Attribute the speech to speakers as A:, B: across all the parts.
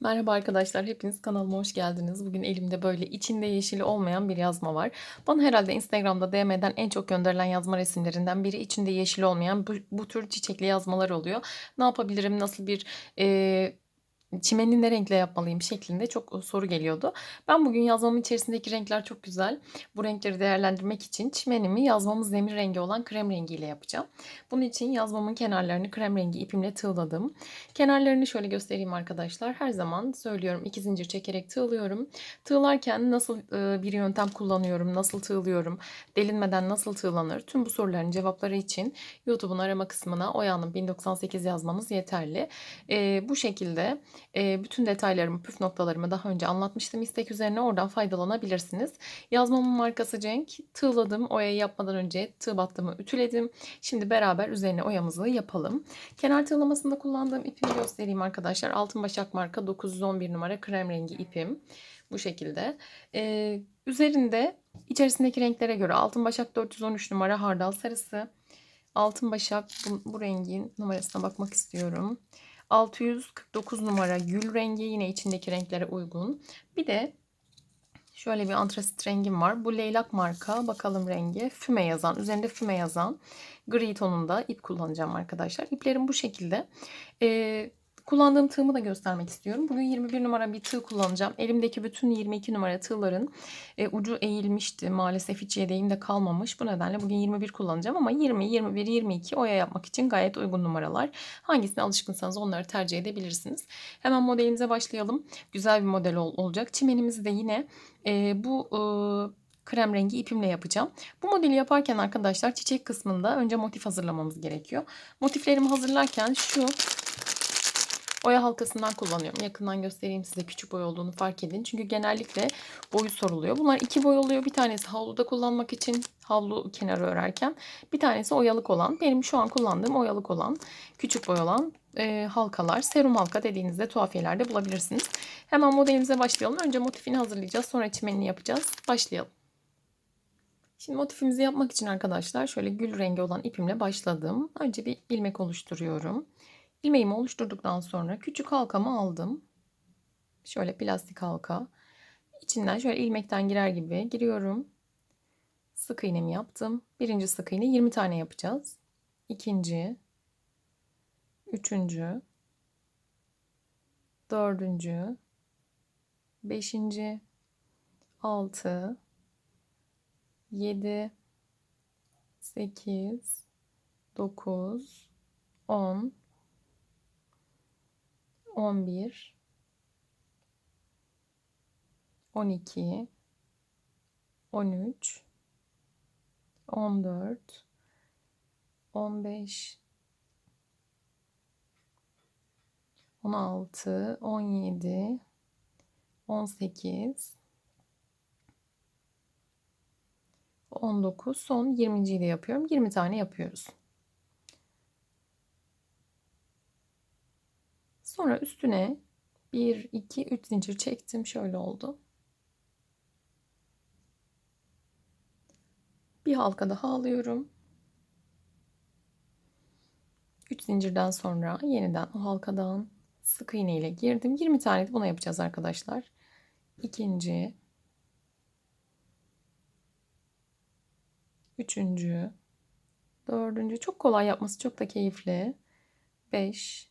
A: Merhaba arkadaşlar, hepiniz kanalıma hoş geldiniz. Bugün elimde böyle içinde yeşili olmayan bir yazma var. Bana herhalde Instagram'da DM'den en çok gönderilen yazma resimlerinden biri içinde yeşil olmayan bu, bu tür çiçekli yazmalar oluyor. Ne yapabilirim, nasıl bir e, çimeni ne renkle yapmalıyım şeklinde çok soru geliyordu. Ben bugün yazmamın içerisindeki renkler çok güzel. Bu renkleri değerlendirmek için çimenimi yazmamız demir rengi olan krem rengiyle yapacağım. Bunun için yazmamın kenarlarını krem rengi ipimle tığladım. Kenarlarını şöyle göstereyim arkadaşlar. Her zaman söylüyorum iki zincir çekerek tığlıyorum. Tığlarken nasıl bir yöntem kullanıyorum, nasıl tığlıyorum, delinmeden nasıl tığlanır? Tüm bu soruların cevapları için YouTube'un arama kısmına Oya'nın 1098 yazmanız yeterli. Bu şekilde e, bütün detaylarımı, püf noktalarımı daha önce anlatmıştım istek üzerine. Oradan faydalanabilirsiniz. Yazmamın markası Cenk. Tığladım. oya yapmadan önce tığ battımı ütüledim. Şimdi beraber üzerine oyamızı yapalım. Kenar tığlamasında kullandığım ipimi göstereyim arkadaşlar. Altın Başak marka 911 numara krem rengi ipim. Bu şekilde. Ee, üzerinde içerisindeki renklere göre altın başak 413 numara hardal sarısı. Altın başak bu, bu rengin numarasına bakmak istiyorum. 649 numara gül rengi yine içindeki renklere uygun. Bir de şöyle bir antrasit rengim var. Bu leylak marka bakalım rengi füme yazan üzerinde füme yazan gri tonunda ip kullanacağım arkadaşlar. İplerim bu şekilde. Ee, Kullandığım tığımı da göstermek istiyorum. Bugün 21 numara bir tığ kullanacağım. Elimdeki bütün 22 numara tığların e, ucu eğilmişti. Maalesef hiç de kalmamış. Bu nedenle bugün 21 kullanacağım ama 20, 21, 22 oya yapmak için gayet uygun numaralar. Hangisine alışkınsanız onları tercih edebilirsiniz. Hemen modelimize başlayalım. Güzel bir model ol olacak. Çimenimizi de yine e, bu e, krem rengi ipimle yapacağım. Bu modeli yaparken arkadaşlar çiçek kısmında önce motif hazırlamamız gerekiyor. Motiflerimi hazırlarken şu Oya halkasından kullanıyorum. Yakından göstereyim size küçük boy olduğunu fark edin. Çünkü genellikle boyu soruluyor. Bunlar iki boy oluyor. Bir tanesi havluda kullanmak için havlu kenarı örerken. Bir tanesi oyalık olan. Benim şu an kullandığım oyalık olan. Küçük boy olan e, halkalar. Serum halka dediğinizde tuhafiyelerde bulabilirsiniz. Hemen modelimize başlayalım. Önce motifini hazırlayacağız. Sonra çimenini yapacağız. Başlayalım. Şimdi motifimizi yapmak için arkadaşlar şöyle gül rengi olan ipimle başladım. Önce bir ilmek oluşturuyorum ilmeğimi oluşturduktan sonra küçük halkamı aldım. Şöyle plastik halka. İçinden şöyle ilmekten girer gibi giriyorum. Sık iğnemi yaptım. Birinci sık iğne 20 tane yapacağız. İkinci, üçüncü, dördüncü, beşinci, altı, yedi, sekiz, dokuz, on, 11 12 13 14 15 16 17 18 19 son 20. ile yapıyorum. 20 tane yapıyoruz. Sonra üstüne 1, 2, 3 zincir çektim. Şöyle oldu. Bir halka daha alıyorum. 3 zincirden sonra yeniden o halkadan sık iğne ile girdim. 20 tane de buna yapacağız arkadaşlar. İkinci. Üçüncü. Dördüncü. Çok kolay yapması çok da keyifli. Beş.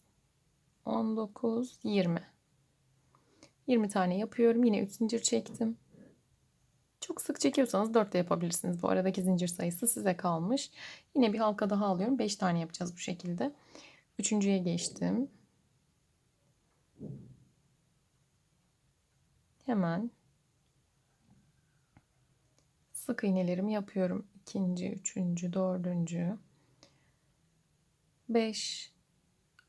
A: 19, 20. 20 tane yapıyorum. Yine 3 zincir çektim. Çok sık çekiyorsanız 4 de yapabilirsiniz. Bu aradaki zincir sayısı size kalmış. Yine bir halka daha alıyorum. 5 tane yapacağız bu şekilde. Üçüncüye geçtim. Hemen sık iğnelerimi yapıyorum. İkinci, üçüncü, dördüncü, beş,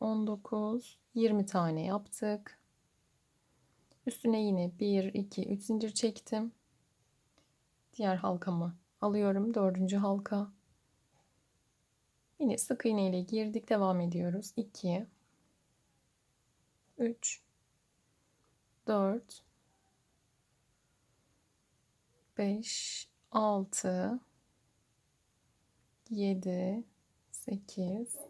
A: 19, 20 tane yaptık. Üstüne yine 1, 2, 3 zincir çektim. Diğer halkamı alıyorum. Dördüncü halka. Yine sık iğne ile girdik. Devam ediyoruz. 2, 3, 4, 5, 6, 7, 8,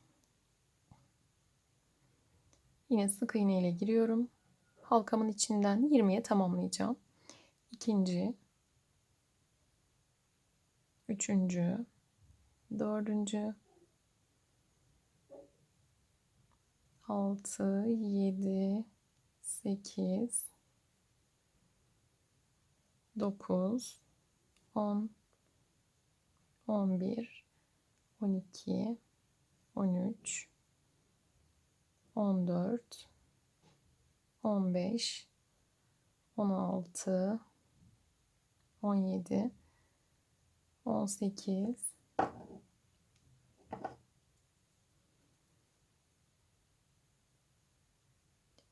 A: Yine sık iğne ile giriyorum. Halkamın içinden 20'ye tamamlayacağım. İkinci, üçüncü, dördüncü, altı, yedi, sekiz, dokuz, on, on bir, on iki, on üç, 14 15 16 17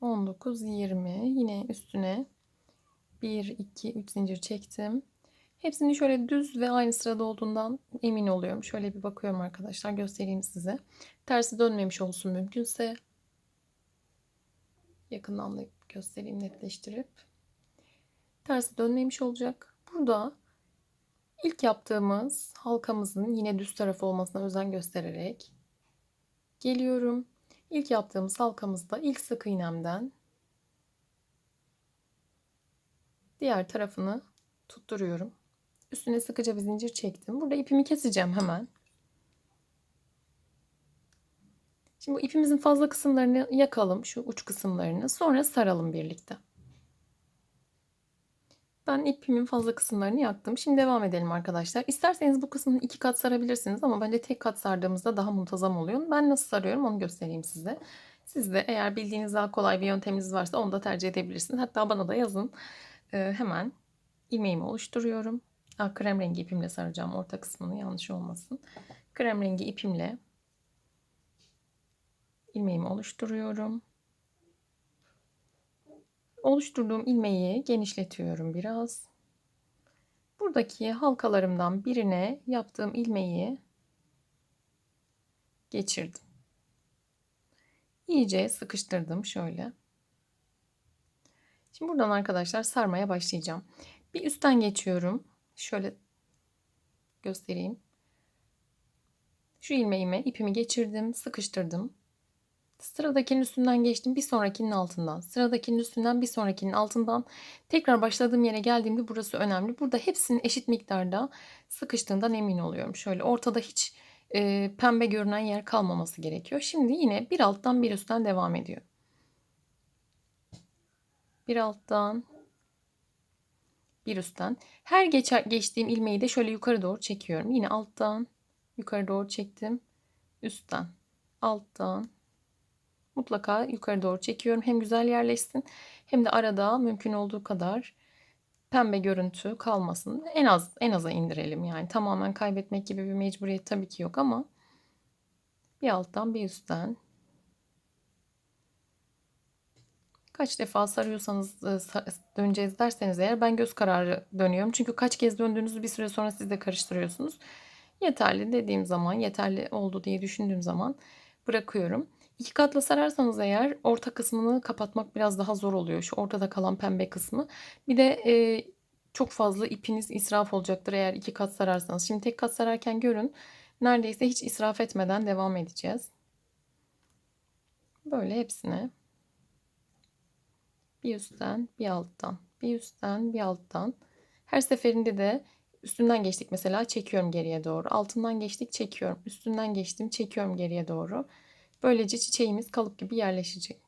A: 18 19 20 yine üstüne 1 2 3 zincir çektim. Hepsini şöyle düz ve aynı sırada olduğundan emin oluyorum. Şöyle bir bakıyorum arkadaşlar göstereyim size. Tersi dönmemiş olsun mümkünse yakından da göstereyim netleştirip. Tersi dönmemiş olacak. Burada ilk yaptığımız halkamızın yine düz tarafı olmasına özen göstererek geliyorum. İlk yaptığımız halkamızda ilk sık iğnemden diğer tarafını tutturuyorum. Üstüne sıkıca bir zincir çektim. Burada ipimi keseceğim hemen. Şimdi bu ipimizin fazla kısımlarını yakalım. Şu uç kısımlarını. Sonra saralım birlikte. Ben ipimin fazla kısımlarını yaktım. Şimdi devam edelim arkadaşlar. İsterseniz bu kısmını iki kat sarabilirsiniz ama bence tek kat sardığımızda daha muntazam oluyor. Ben nasıl sarıyorum onu göstereyim size. Siz de eğer bildiğiniz daha kolay bir yönteminiz varsa onu da tercih edebilirsiniz. Hatta bana da yazın. Ee, hemen ilmeğimi oluşturuyorum. Aa, krem rengi ipimle saracağım orta kısmını yanlış olmasın. Krem rengi ipimle ilmeğimi oluşturuyorum. Oluşturduğum ilmeği genişletiyorum biraz. Buradaki halkalarımdan birine yaptığım ilmeği geçirdim. İyice sıkıştırdım şöyle. Şimdi buradan arkadaşlar sarmaya başlayacağım. Bir üstten geçiyorum. Şöyle göstereyim. Şu ilmeğime ipimi geçirdim, sıkıştırdım. Sıradakinin üstünden geçtim. Bir sonrakinin altından. Sıradakinin üstünden bir sonrakinin altından. Tekrar başladığım yere geldiğimde burası önemli. Burada hepsinin eşit miktarda sıkıştığından emin oluyorum. Şöyle ortada hiç e, pembe görünen yer kalmaması gerekiyor. Şimdi yine bir alttan bir üstten devam ediyor. Bir alttan bir üstten. Her geçer, geçtiğim ilmeği de şöyle yukarı doğru çekiyorum. Yine alttan yukarı doğru çektim. Üstten alttan mutlaka yukarı doğru çekiyorum. Hem güzel yerleşsin hem de arada mümkün olduğu kadar pembe görüntü kalmasın. En az en aza indirelim yani. Tamamen kaybetmek gibi bir mecburiyet tabii ki yok ama bir alttan bir üstten kaç defa sarıyorsanız e, döneceğiz derseniz eğer ben göz kararı dönüyorum. Çünkü kaç kez döndüğünüzü bir süre sonra siz de karıştırıyorsunuz. Yeterli dediğim zaman, yeterli oldu diye düşündüğüm zaman bırakıyorum. İki katla sararsanız eğer orta kısmını kapatmak biraz daha zor oluyor. Şu ortada kalan pembe kısmı. Bir de e, çok fazla ipiniz israf olacaktır eğer iki kat sararsanız. Şimdi tek kat sararken görün. Neredeyse hiç israf etmeden devam edeceğiz. Böyle hepsine. Bir üstten bir alttan. Bir üstten bir alttan. Her seferinde de üstünden geçtik mesela çekiyorum geriye doğru. Altından geçtik çekiyorum. Üstünden geçtim çekiyorum geriye doğru. Böylece çiçeğimiz kalıp gibi yerleşecek.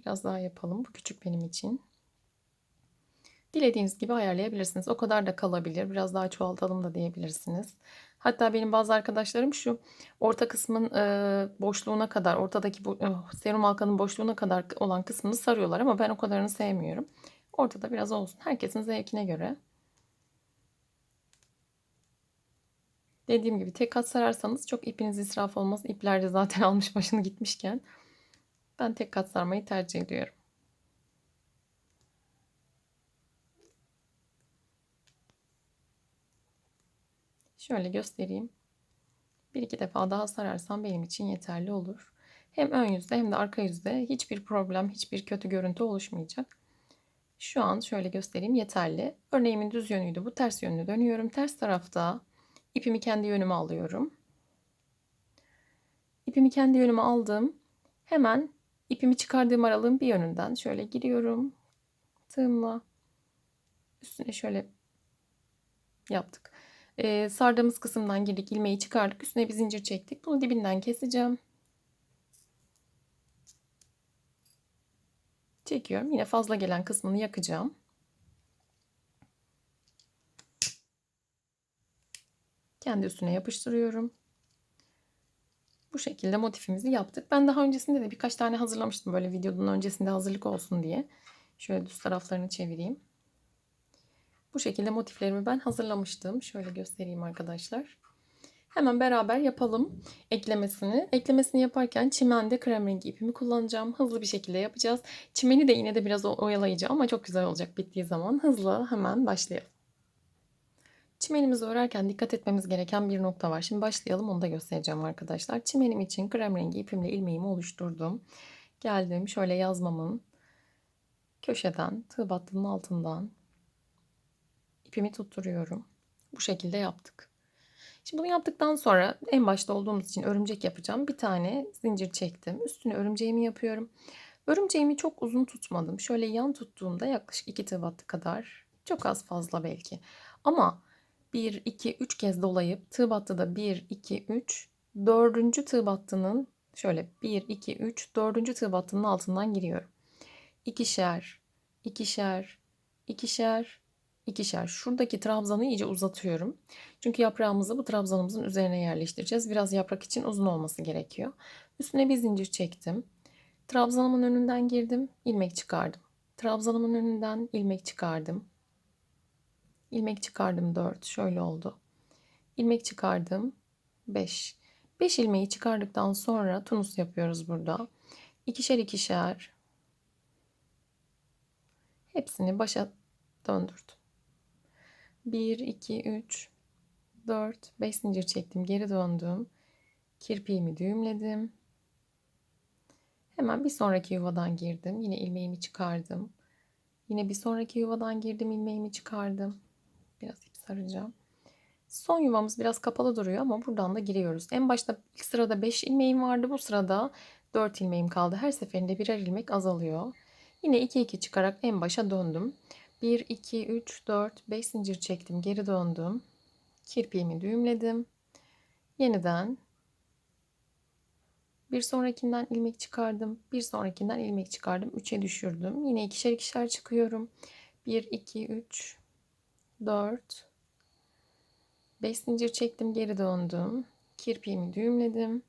A: Biraz daha yapalım. Bu küçük benim için. Dilediğiniz gibi ayarlayabilirsiniz. O kadar da kalabilir. Biraz daha çoğaltalım da diyebilirsiniz. Hatta benim bazı arkadaşlarım şu orta kısmın e, boşluğuna kadar, ortadaki bu, e, serum halkanın boşluğuna kadar olan kısmını sarıyorlar ama ben o kadarını sevmiyorum. Ortada biraz olsun. Herkesin zevkine göre. Dediğim gibi tek kat sararsanız çok ipiniz israf olmaz. İpler de zaten almış başını gitmişken. Ben tek kat sarmayı tercih ediyorum. Şöyle göstereyim. Bir iki defa daha sararsam benim için yeterli olur. Hem ön yüzde hem de arka yüzde hiçbir problem, hiçbir kötü görüntü oluşmayacak. Şu an şöyle göstereyim yeterli. Örneğimin düz yönüydü. Bu ters yönüne dönüyorum. Ters tarafta İpimi kendi yönüme alıyorum. İpimi kendi yönüme aldım. Hemen ipimi çıkardığım aralığın bir yönünden şöyle giriyorum. Tığımla üstüne şöyle yaptık. Ee, sardığımız kısımdan girdik. ilmeği çıkardık. Üstüne bir zincir çektik. Bunu dibinden keseceğim. Çekiyorum. Yine fazla gelen kısmını yakacağım. kendi üstüne yapıştırıyorum. Bu şekilde motifimizi yaptık. Ben daha öncesinde de birkaç tane hazırlamıştım böyle videonun öncesinde hazırlık olsun diye. Şöyle düz taraflarını çevireyim. Bu şekilde motiflerimi ben hazırlamıştım. Şöyle göstereyim arkadaşlar. Hemen beraber yapalım eklemesini. Eklemesini yaparken çimende krem rengi ipimi kullanacağım. Hızlı bir şekilde yapacağız. Çimeni de yine de biraz oyalayacağım ama çok güzel olacak bittiği zaman. Hızlı hemen başlayalım. Çimenimizi örerken dikkat etmemiz gereken bir nokta var. Şimdi başlayalım onu da göstereceğim arkadaşlar. Çimenim için krem rengi ipimle ilmeğimi oluşturdum. Geldim şöyle yazmamın köşeden tığ battının altından ipimi tutturuyorum. Bu şekilde yaptık. Şimdi bunu yaptıktan sonra en başta olduğumuz için örümcek yapacağım. Bir tane zincir çektim. Üstüne örümceğimi yapıyorum. Örümceğimi çok uzun tutmadım. Şöyle yan tuttuğumda yaklaşık 2 tığ battı kadar. Çok az fazla belki. Ama 1, 2, 3 kez dolayıp tığ battı 1, 2, 3. Dördüncü tığ battının şöyle 1, 2, 3. Dördüncü tığ battının altından giriyorum. İkişer, ikişer, ikişer, ikişer. Şuradaki trabzanı iyice uzatıyorum. Çünkü yaprağımızı bu trabzanımızın üzerine yerleştireceğiz. Biraz yaprak için uzun olması gerekiyor. Üstüne bir zincir çektim. Trabzanımın önünden girdim, ilmek çıkardım. Trabzanımın önünden ilmek çıkardım ilmek çıkardım 4 şöyle oldu. İlmek çıkardım 5. 5 ilmeği çıkardıktan sonra tunus yapıyoruz burada. İkişer ikişer hepsini başa döndürdüm. 1, 2, 3, 4, 5 zincir çektim. Geri döndüm. Kirpiğimi düğümledim. Hemen bir sonraki yuvadan girdim. Yine ilmeğimi çıkardım. Yine bir sonraki yuvadan girdim. ilmeğimi çıkardım. Biraz ip saracağım. Son yuvamız biraz kapalı duruyor ama buradan da giriyoruz. En başta ilk sırada 5 ilmeğim vardı. Bu sırada 4 ilmeğim kaldı. Her seferinde birer ilmek azalıyor. Yine 2 2 çıkarak en başa döndüm. 1 2 3 4 5 zincir çektim. Geri döndüm. Kirpiğimi düğümledim. Yeniden bir sonrakinden ilmek çıkardım. Bir sonrakinden ilmek çıkardım. 3'e düşürdüm. Yine ikişer ikişer çıkıyorum. 1 2 3 4 5 zincir çektim geri döndüm. Kirpiğimi düğümledim.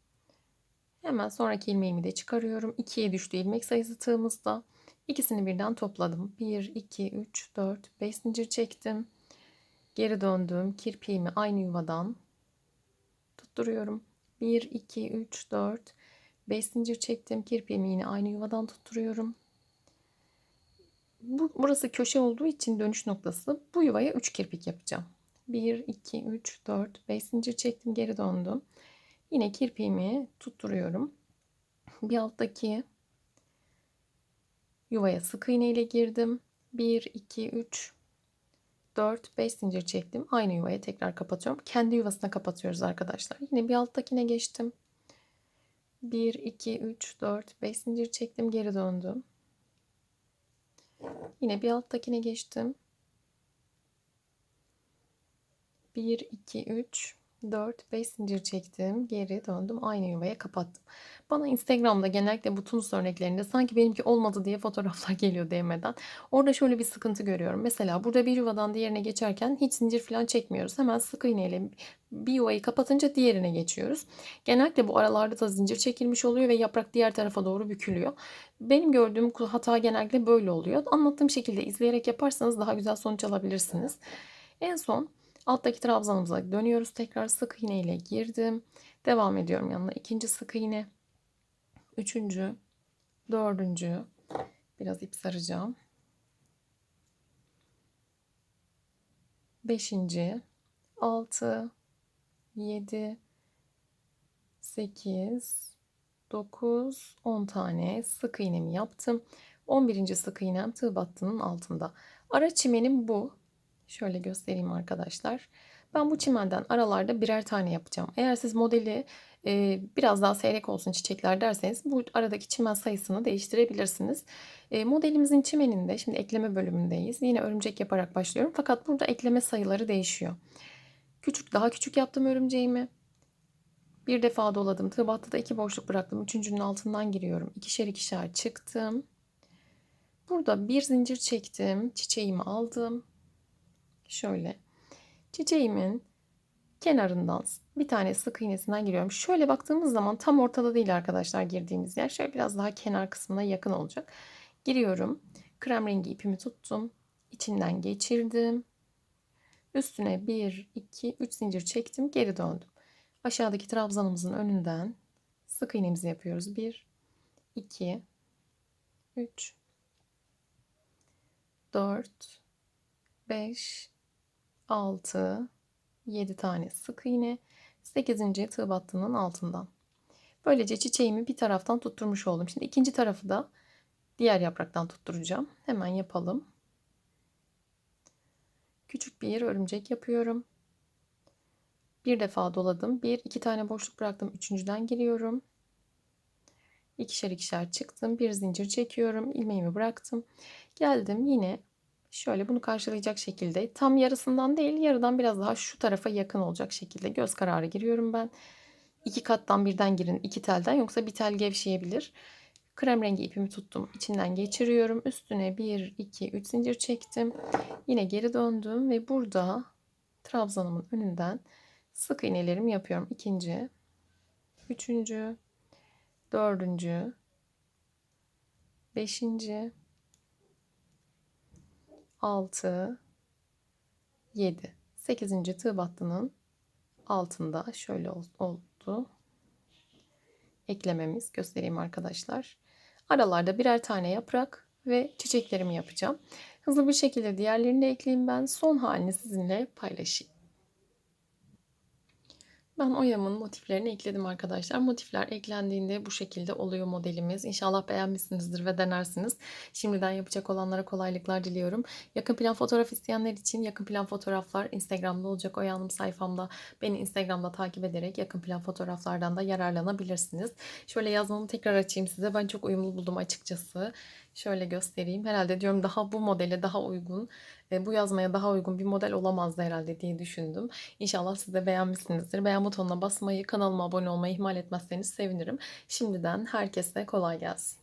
A: Hemen sonraki ilmeğimi de çıkarıyorum. 2'ye düştü ilmek sayısı tığımızda. İkisini birden topladım. 1, 2, 3, 4, 5 zincir çektim. Geri döndüm. Kirpiğimi aynı yuvadan tutturuyorum. 1, 2, 3, 4, 5 zincir çektim. Kirpiğimi yine aynı yuvadan tutturuyorum bu, burası köşe olduğu için dönüş noktası. Bu yuvaya 3 kirpik yapacağım. 1, 2, 3, 4, 5 zincir çektim geri döndüm. Yine kirpiğimi tutturuyorum. Bir alttaki yuvaya sık iğne ile girdim. 1, 2, 3, 4, 5 zincir çektim. Aynı yuvaya tekrar kapatıyorum. Kendi yuvasına kapatıyoruz arkadaşlar. Yine bir alttakine geçtim. 1, 2, 3, 4, 5 zincir çektim. Geri döndüm. Yine bir alttakine geçtim. 1, 2, 3. 4, 5 zincir çektim. Geri döndüm. Aynı yuvaya kapattım. Bana Instagram'da genellikle bu tunus örneklerinde sanki benimki olmadı diye fotoğraflar geliyor DM'den. Orada şöyle bir sıkıntı görüyorum. Mesela burada bir yuvadan diğerine geçerken hiç zincir falan çekmiyoruz. Hemen sık iğneyle bir yuvayı kapatınca diğerine geçiyoruz. Genellikle bu aralarda da zincir çekilmiş oluyor ve yaprak diğer tarafa doğru bükülüyor. Benim gördüğüm hata genellikle böyle oluyor. Anlattığım şekilde izleyerek yaparsanız daha güzel sonuç alabilirsiniz. En son Alttaki trabzanımıza dönüyoruz. Tekrar sık iğne ile girdim. Devam ediyorum yanına. ikinci sık iğne. Üçüncü. Dördüncü. Biraz ip saracağım. Beşinci. Altı. Yedi. Sekiz. Dokuz. On tane sık iğnemi yaptım. On birinci sık iğnem tığ battının altında. Ara çimenim bu. Şöyle göstereyim arkadaşlar. Ben bu çimenden aralarda birer tane yapacağım. Eğer siz modeli e, biraz daha seyrek olsun çiçekler derseniz bu aradaki çimen sayısını değiştirebilirsiniz. E, modelimizin çimeninde şimdi ekleme bölümündeyiz. Yine örümcek yaparak başlıyorum. Fakat burada ekleme sayıları değişiyor. Küçük daha küçük yaptım örümceğimi. Bir defa doladım. Tığ da iki boşluk bıraktım. Üçüncünün altından giriyorum. İkişer ikişer çıktım. Burada bir zincir çektim. Çiçeğimi aldım. Şöyle çiçeğimin kenarından bir tane sık iğnesinden giriyorum. Şöyle baktığımız zaman tam ortada değil arkadaşlar girdiğimiz yer. Şöyle biraz daha kenar kısmına yakın olacak. Giriyorum. Krem rengi ipimi tuttum. İçinden geçirdim. Üstüne 1, 2, 3 zincir çektim. Geri döndüm. Aşağıdaki trabzanımızın önünden sık iğnemizi yapıyoruz. 1, 2, 3, 4, 5, 6, 7 tane sık iğne, 8. tığ battığının altından. Böylece çiçeğimi bir taraftan tutturmuş oldum. Şimdi ikinci tarafı da diğer yapraktan tutturacağım. Hemen yapalım. Küçük bir örümcek yapıyorum. Bir defa doladım. Bir, iki tane boşluk bıraktım. Üçüncüden giriyorum. İkişer ikişer çıktım. Bir zincir çekiyorum. ilmeğimi bıraktım. Geldim yine Şöyle bunu karşılayacak şekilde tam yarısından değil yarıdan biraz daha şu tarafa yakın olacak şekilde göz kararı giriyorum ben. İki kattan birden girin iki telden yoksa bir tel gevşeyebilir. Krem rengi ipimi tuttum. içinden geçiriyorum. Üstüne 1, 2, 3 zincir çektim. Yine geri döndüm ve burada trabzanımın önünden sık iğnelerimi yapıyorum. İkinci, üçüncü, dördüncü, beşinci, 6 7 8. tığ battının altında şöyle oldu. Eklememiz göstereyim arkadaşlar. Aralarda birer tane yaprak ve çiçeklerimi yapacağım. Hızlı bir şekilde diğerlerini de ekleyeyim ben. Son halini sizinle paylaşayım. Ben oyamın motiflerini ekledim arkadaşlar. Motifler eklendiğinde bu şekilde oluyor modelimiz. İnşallah beğenmişsinizdir ve denersiniz. Şimdiden yapacak olanlara kolaylıklar diliyorum. Yakın plan fotoğraf isteyenler için yakın plan fotoğraflar Instagram'da olacak. Oyanım sayfamda beni Instagram'da takip ederek yakın plan fotoğraflardan da yararlanabilirsiniz. Şöyle yazmamı tekrar açayım size. Ben çok uyumlu buldum açıkçası. Şöyle göstereyim. Herhalde diyorum daha bu modele daha uygun, e, bu yazmaya daha uygun bir model olamazdı herhalde diye düşündüm. İnşallah siz de beğenmişsinizdir. Beğen butonuna basmayı, kanalıma abone olmayı ihmal etmezseniz sevinirim. Şimdiden herkese kolay gelsin.